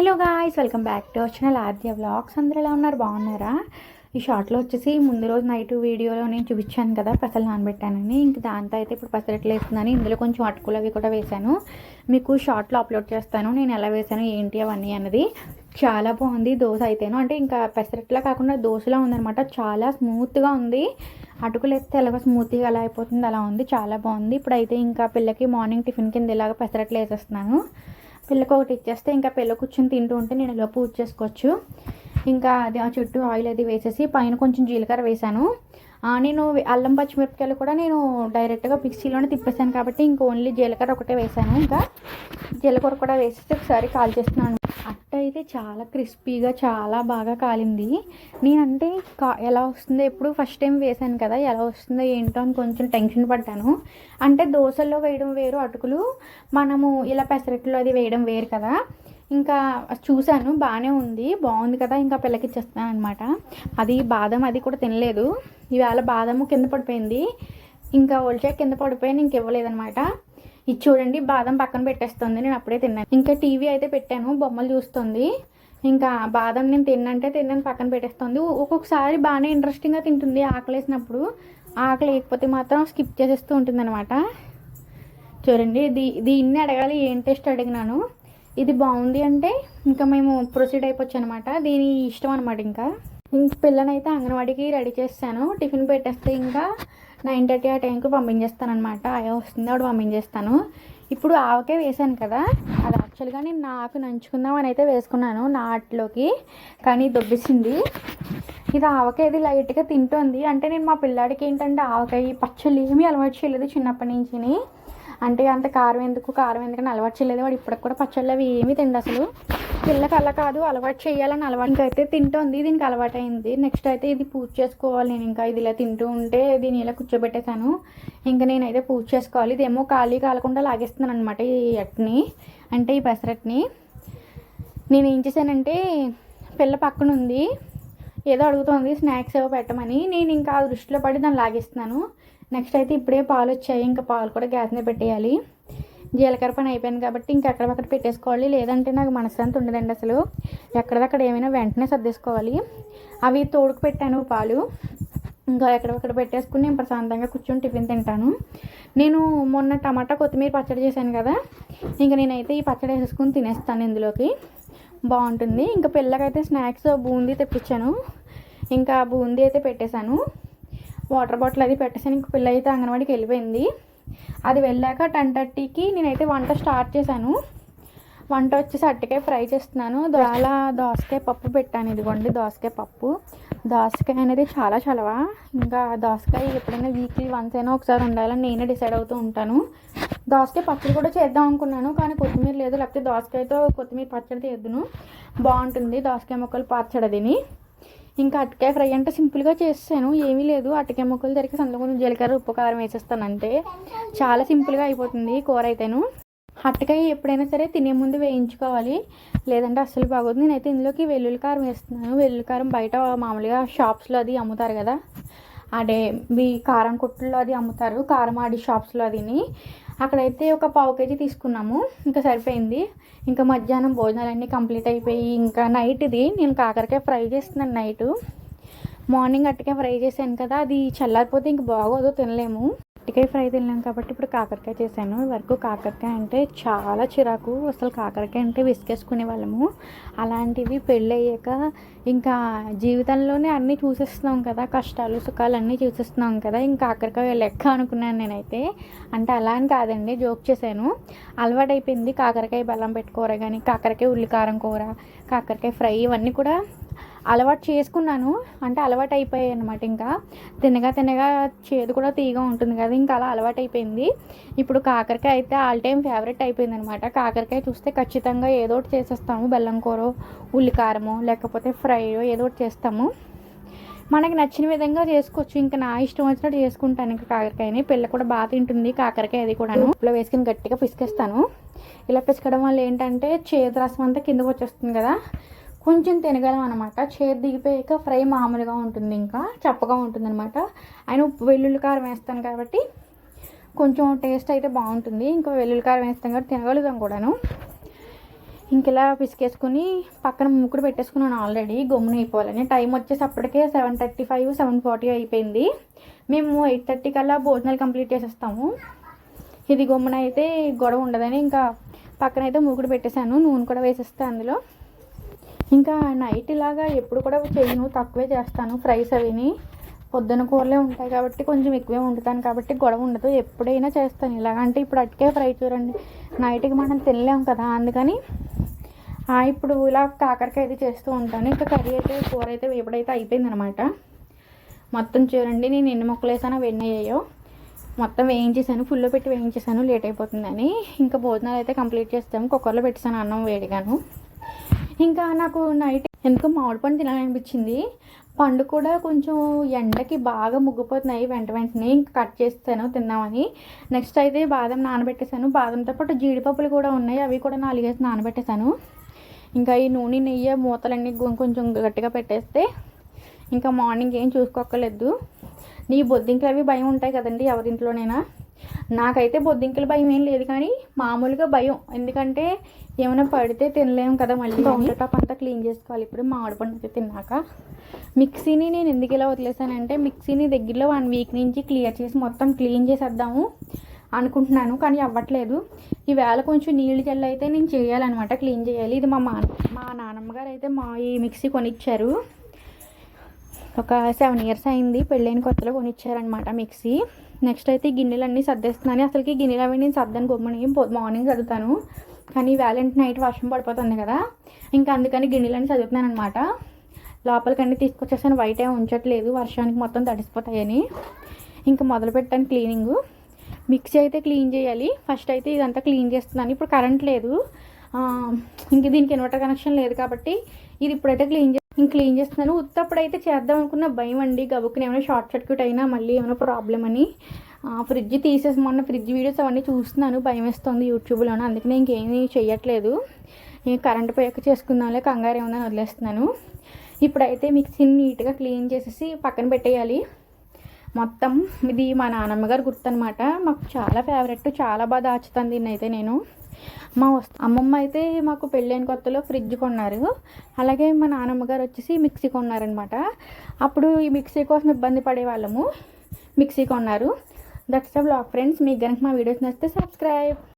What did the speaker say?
Hello guys welcome back to వచ్చిన Aadya vlogs అందరూ ఎలా ఉన్నారు? బాగున్నారా? ఈ షార్ట్లో వచ్చేసి ముందు రోజు నైట్ వీడియోలో నేను చూపించాను కదా పెసలు నానబెట్టానని. ఇంక దాంతో అయితే ఇప్పుడు పెసరట్లు వేస్తున్నాను ఇందులో కొంచెం అటుకులు అవి కూడా వేశాను. మీకు షార్ట్లో అప్లోడ్ చేస్తాను నేను ఎలా వేసాను ఏంటి అవన్నీ అన్నది. చాలా బాగుంది దోశ అయితేను. అంటే ఇంకా పెసరట్లా కాకుండా దోశలా ఉందనమాట చాలా స్మూత్గా ఉంది. అటుకులు వేస్తే ఎలాగో స్మూత్గా అలా అయిపోతుంది అలా ఉంది. చాలా బాగుంది. ఇప్పుడైతే ఇంకా పిల్లకి మార్నింగ్ టిఫిన్ కింద ఇలాగ పెసరట్లు వేసేస్తున్నాను. పిల్లకు ఒకటి ఇచ్చేస్తే ఇంకా పిల్ల కూర్చొని తింటూ ఉంటే నేను లోపు ఉచ్చేసుకోవచ్చు ఇంకా అది ఆ చుట్టూ ఆయిల్ అది వేసేసి పైన కొంచెం జీలకర్ర వేసాను నేను అల్లం పచ్చిమిరపకాయలు కూడా నేను డైరెక్ట్గా మిక్సీలోనే తిప్పేసాను కాబట్టి ఇంక ఓన్లీ జీలకర్ర ఒకటే వేసాను ఇంకా జీలకర్ర కూడా వేసేసి ఒకసారి కాల్ చేస్తున్నాను. అయితే చాలా క్రిస్పీగా చాలా బాగా కాలింది. నేనంటే కా ఎలా వస్తుందో ఎప్పుడు ఫస్ట్ టైం వేసాను కదా ఎలా వస్తుందో ఏంటో అని కొంచెం టెన్షన్ పడ్డాను. అంటే దోశల్లో వేయడం వేరు అటుకులు మనము ఇలా పెసరట్లో అది వేయడం వేరు కదా. ఇంకా చూశాను బాగానే ఉంది బాగుంది కదా ఇంకా పిల్లకి ఇచ్చేస్తాను అనమాట అది బాదం అది కూడా తినలేదు. ఇవాళ బాదము కింద పడిపోయింది. ఇంకా ఒలిచా కింద పడిపోయి ఇంక ఇవ్వలేదనమాట ఇది చూడండి బాదం పక్కన పెట్టేస్తుంది నేను అప్పుడే తిన్నాను. ఇంకా టీవీ అయితే పెట్టాను బొమ్మలు చూస్తుంది. ఇంకా బాదం నేను తిన్నంటే తిన్నాను పక్కన పెట్టేస్తుంది. ఒక్కొక్కసారి బాగానే ఇంట్రెస్టింగ్గా తింటుంది ఆకలి వేసినప్పుడు ఆకలి లేకపోతే మాత్రం స్కిప్ చేసేస్తూ ఉంటుంది అనమాట చూడండి దీ దీన్ని అడగాలి ఏం టేస్ట్ అడిగినాను. ఇది బాగుంది అంటే ఇంకా మేము ప్రొసీడ్ అయిపోవచ్చు అనమాట దీని ఇష్టం అనమాట ఇంకా. ఇంక పిల్లనైతే అంగన్వాడికి రెడీ చేస్తాను. టిఫిన్ పెట్టేస్తే ఇంకా నైన్ థర్టీ ఆ టైంకి పంపించేస్తాను అనమాట ఆయా వస్తుంది ఆవిడ పంపించేస్తాను. ఇప్పుడు ఆవకే వేసాను కదా. అది యాక్చువల్గా నేను నాకు నంచుకుందాం అని అయితే వేసుకున్నాను నాట్లోకి కానీ దొబ్బేసింది. ఇది ఆవకాయ ఇది లైట్గా తింటుంది. అంటే నేను మా పిల్లాడికి ఏంటంటే ఆవకాయ పచ్చళ్ళు ఏమీ అలవాటు చేయలేదు చిన్నప్పటి నుంచి అంటే అంత కారం ఎందుకు కారం ఎందుకని అలవాటు చేయలేదు. వాడు ఇప్పటికి కూడా పచ్చళ్ళు అవి ఏమీ తిండి అసలు. పిల్లకి అలా కాదు అలవాటు చేయాలని అలవాటు అయితే తింటోంది దీనికి అలవాటు అయింది నెక్స్ట్ అయితే ఇది పూజ చేసుకోవాలి నేను ఇంకా. ఇది ఇలా తింటూ ఉంటే దీన్ని ఇలా కూర్చోబెట్టేశాను. ఇంకా నేనైతే పూజ చేసుకోవాలి. ఇదేమో ఖాళీ కాలకుండా లాగేస్తున్నాను అనమాట ఈ అట్ని అంటే ఈ పెసరట్ని. నేను ఏం చేశానంటే పిల్ల పక్కన ఉంది ఏదో అడుగుతోంది స్నాక్స్ ఏవో పెట్టమని. నేను ఇంకా దృష్టిలో పడి దాన్ని లాగేస్తున్నాను. నెక్స్ట్ అయితే ఇప్పుడే పాలు వచ్చాయి ఇంకా పాలు కూడా గ్యాస్ మీద పెట్టేయాలి. జీలకర్ర పని అయిపోయింది కాబట్టి ఇంకా ఎక్కడక్కడ పెట్టేసుకోవాలి. లేదంటే నాకు మనశ్శాంతి ఉండదండి అసలు. ఎక్కడదక్కడ ఏమైనా వెంటనే సర్దేసుకోవాలి. అవి తోడుకు పెట్టాను పాలు. ఇంకా ఎక్కడెక్కడ పెట్టేసుకుని నేను ప్రశాంతంగా కూర్చొని టిఫిన్ తింటాను. నేను మొన్న టమాటా కొత్తిమీర పచ్చడి చేశాను కదా. ఇంకా నేనైతే ఈ పచ్చడి వేసేసుకుని తినేస్తాను ఇందులోకి. బాగుంటుంది. ఇంకా పిల్లకైతే స్నాక్స్ బూందీ తెప్పించాను. ఇంకా బూందీ అయితే పెట్టేశాను. వాటర్ బాటిల్ అది పెట్టేసాను ఇంక పిల్ల అయితే అంగన్వాడికి వెళ్ళిపోయింది. అది వెళ్ళాక టెన్ థర్టీకి నేనైతే వంట స్టార్ట్ చేశాను. వంట వచ్చేసి అట్టకాయ ఫ్రై చేస్తున్నాను. అలా దోసకాయ పప్పు పెట్టాను. ఇదిగోండి దోసకాయ పప్పు. దోసకాయ అనేది చాలా చలవ. ఇంకా దోసకాయ ఎప్పుడైనా వీక్లీ వన్స్ అయినా ఒకసారి ఉండాలని నేనే డిసైడ్ అవుతూ ఉంటాను. దోసకాయ పచ్చడి కూడా చేద్దాం అనుకున్నాను కానీ కొత్తిమీర లేదు. లేకపోతే దోసకాయతో కొత్తిమీర పచ్చడి చేద్దును బాగుంటుంది దోసకాయ ముక్కలు పచ్చడి తిని ఇంకా అటకాయ ఫ్రై అంటే సింపుల్గా చేస్తాను ఏమీ లేదు. అటకాయ ముక్కలు తరిగి అందులో కొంచెం జీలకర్ర ఉప్పు కారం వేసేస్తాను అంటే చాలా సింపుల్గా అయిపోతుంది కూర అయితేను. అట్టకాయ ఎప్పుడైనా సరే తినే ముందు వేయించుకోవాలి. లేదంటే అస్సలు బాగోదు. నేనైతే ఇందులోకి వెల్లుల్లి కారం వేస్తున్నాను. వెల్లుల్లి కారం బయట మామూలుగా షాప్స్లో అది అమ్ముతారు కదా. అదే మీ కారం కొట్టుల్లో అది అమ్ముతారు కారం ఆడి షాప్స్లో అదిని. అక్కడైతే ఒక పావు కేజీ తీసుకున్నాము ఇంకా సరిపోయింది. ఇంకా మధ్యాహ్నం భోజనాలన్నీ కంప్లీట్ అయిపోయి ఇంకా నైట్ ఇది. నేను కాకరకాయ ఫ్రై చేస్తున్నాను నైట్. మార్నింగ్ అట్టకే ఫ్రై చేశాను కదా అది చల్లారిపోతే ఇంక బాగోదు తినలేము. అట్టకాయ ఫ్రై తిన్నాం కాబట్టి ఇప్పుడు కాకరకాయ చేశాను. వరకు కాకరకాయ అంటే చాలా చిరాకు. అసలు కాకరకాయ అంటే విసికేసుకునే వాళ్ళము. అలాంటివి పెళ్ళి అయ్యాక ఇంకా జీవితంలోనే అన్నీ చూసేస్తున్నాం కదా. కష్టాలు సుఖాలు అన్నీ చూసేస్తున్నాం కదా. ఇంకా కాకరకాయ లెక్క అనుకున్నాను నేనైతే. అంటే అలా అని కాదండి. జోక్ చేశాను. అలవాటైపోయింది కాకరకాయ బెల్లం పెట్టుకోర కానీ కాకరకాయ ఉల్లికారం కూర కాకరకాయ ఫ్రై ఇవన్నీ కూడా అలవాటు చేసుకున్నాను. అంటే అలవాటు అయిపోయాయి అనమాట ఇంకా. తినగా తినగా చేదు కూడా తీగా ఉంటుంది కదా ఇంకా అలా అలవాటు అయిపోయింది. ఇప్పుడు కాకరకాయ అయితే ఆల్ టైమ్ ఫేవరెట్ అయిపోయింది అనమాట కాకరకాయ చూస్తే ఖచ్చితంగా ఏదో ఒకటి చేసేస్తాము. బెల్లం కూర ఉల్లికారమో లేకపోతే ఫ్రై ఏదో ఒకటి చేస్తాము. మనకి నచ్చిన విధంగా చేసుకోవచ్చు. ఇంకా నా ఇష్టం వచ్చినట్టు చేసుకుంటాను ఇంకా కాకరకాయని. పిల్ల కూడా బాగా తింటుంది కాకరకాయ అది కూడాను. ఇలా వేసుకుని గట్టిగా పిసికేస్తాను. ఇలా పిసకడం వల్ల ఏంటంటే చేదు రసం అంతా కిందకు వచ్చేస్తుంది కదా. కొంచెం తినగలం అనమాట చేతి దిగిపోయాక ఫ్రై మామూలుగా ఉంటుంది ఇంకా చప్పగా ఉంటుంది అనమాట ఆయన ఉప్పు వెల్లుల్లి కారం వేస్తాను కాబట్టి కొంచెం టేస్ట్ అయితే బాగుంటుంది. ఇంకా వెల్లుల్లి కారం వేస్తాం కాబట్టి తినగలుగుతాం కూడాను. ఇంక ఇలా పిసికేసుకుని పక్కన మూకుడు పెట్టేసుకున్నాను ఆల్రెడీ గమ్మున అయిపోవాలని. టైం వచ్చేసి అప్పటికే seven thirty five seven forty అయిపోయింది. మేము ఎయిట్ థర్టీ కల్లా భోజనాలు కంప్లీట్ చేసేస్తాము. ఇది గమ్మున అయితే గొడవ ఉండదని ఇంకా పక్కన అయితే మూకుడు పెట్టేశాను. నూనె కూడా వేసేస్తే అందులో. ఇంకా నైట్ ఇలాగా ఎప్పుడు కూడా చేయను తక్కువే చేస్తాను. ఫ్రైస్ అవిని పొద్దున కూరలే ఉంటాయి కాబట్టి కొంచెం ఎక్కువే వండుతాను కాబట్టి గొడవ ఉండదు. ఎప్పుడైనా చేస్తాను ఇలాగ. అంటే ఇప్పుడు అటుకే ఫ్రై చూడండి. నైట్కి మనం తినలేము కదా. అందుకని ఇప్పుడు ఇలా కాకరకాయ అయితే చేస్తూ ఉంటాను. ఇంకా కర్రీ అయితే కూర అయితే వేపుడైతే అయిపోయిందనమాట. మొత్తం చూడండి. నేను ఎన్ని ముక్కలు వేసానో అవన్నీ అయ్యాయో. మొత్తం వేయించేసాను. ఫుల్లో పెట్టి వేయించేసాను. లేట్ అయిపోతుందని. ఇంకా భోజనాలు అయితే కంప్లీట్ చేస్తాము. కుక్కర్లో పెట్టేసాను అన్నం వేడిగాను. ఇంకా నాకు నైట్ ఎందుకో మామిడి పండు తినాలనిపించింది. పండు కూడా కొంచెం ఎండకి బాగా ముగ్గిపోతున్నాయి వెంట వెంటనే ఇంకా కట్ చేస్తాను తిన్నామని నెక్స్ట్ అయితే బాదం నానబెట్టేశాను. బాదంతో పాటు జీడిపప్పులు కూడా ఉన్నాయి. అవి కూడా నాలుగేసి నానబెట్టేశాను. ఇంకా ఈ నూనె నెయ్యి మూతలన్నీ కొంచెం గట్టిగా పెట్టేస్తే ఇంకా మార్నింగ్ ఏం చూసుకోక్కర్లేదు. నీ బొద్దింకలు అవి భయం ఉంటాయి కదండి ఎవరింట్లోనైనా. నాకైతే బొద్దింకల భయం ఏం లేదు కానీ మామూలుగా భయం. ఎందుకంటే ఏమైనా పడితే తినలేము కదా మళ్ళీ. కౌంటర్ టాప్ అంతా క్లీన్ చేసుకోవాలి. ఇప్పుడు మామిడి పండు అయితే తిన్నాక. మిక్సీని నేను ఎందుకు ఇలా వదిలేసానంటే మిక్సీని దగ్గరలో వన్ వీక్ నుంచి క్లియర్ చేసి మొత్తం క్లీన్ చేసేద్దాము అనుకుంటున్నాను కానీ అవ్వట్లేదు. ఈవేళ కొంచెం నీళ్ళు జల్లు అయితే నేను చేయాలన్నమాట క్లీన్ చేయాలి. ఇది మా మా మా నాన్నమ్మ గారు అయితే మా ఈ మిక్సీ కొనిచ్చారు. ఒక సెవెన్ ఇయర్స్ అయింది పెళ్ళైన కొత్తలో కొనిచ్చారనమాట మిక్సీ. నెక్స్ట్ అయితే ఈ గిన్నెలన్నీ సర్దేస్తున్నాను. అసలుకి గిన్నెలు అవి నేను సర్దాను గొమ్మని మార్నింగ్ చదువుతాను కానీ వ్యాలెంట్ నైట్ వర్షం పడిపోతుంది కదా. ఇంకా అందుకని గిన్నెలన్నీ చదువుతున్నాను అనమాట లోపలికన్నీ తీసుకొచ్చేసాను. వైట్ ఏం ఉంచట్లేదు. వర్షానికి మొత్తం తడిసిపోతాయని. ఇంకా మొదలు పెట్టాను క్లీనింగ్ మిక్సీ అయితే క్లీన్ చేయాలి. ఫస్ట్ అయితే ఇదంతా క్లీన్ చేస్తున్నాను. ఇప్పుడు కరెంట్ లేదు. ఇంక దీనికి ఇన్వర్టర్ కనెక్షన్ లేదు కాబట్టి ఇది ఇప్పుడైతే క్లీన్ నేను ఇంక క్లీన్ చేస్తున్నాను ఉత్తప్పుడు అయితే చేద్దాం అనుకున్న భయం అండి గబుక్కుని ఏమైనా షార్ట్ సర్క్యూట్ అయినా మళ్ళీ ఏమైనా ప్రాబ్లం అని. ఆ, ఫ్రిడ్జ్ తీసేసి మొన్న ఫ్రిడ్జ్ వీడియోస్ అవన్నీ చూస్తున్నాను. భయం వేస్తుంది యూట్యూబ్లోనే? అందుకని ఇంకేమీ చేయట్లేదు నేను కరెంట్ పోయాక చేసుకుందాంలే కంగారు ఏముందని వదిలేస్తున్నాను. ఇప్పుడైతే మిక్సీని నీట్గా క్లీన్ చేసేసి పక్కన పెట్టేయాలి. మొత్తం ఇది మా నాన్నమ్మ గారు గుర్తనమాట మాకు చాలా ఫేవరెట్ చాలా బాగా దాచుతాను దీన్ని అయితే నేను. మా వస్- అమ్మమ్మ అయితే మాకు పెళ్ళైన కొత్తలో ఫ్రిడ్జ్ కొన్నారు. అలాగే మా నాన్నమ్మ గారు వచ్చేసి మిక్సీ కొన్నారనమాట అప్పుడు ఈ మిక్సీ కోసం ఇబ్బంది పడేవాళ్ళము మిక్సీ కొన్నారు. దట్స్ ద బ్లాగ్ ఫ్రెండ్స్ మీకు కనుక మా వీడియోస్ నచ్చితే సబ్స్క్రైబ్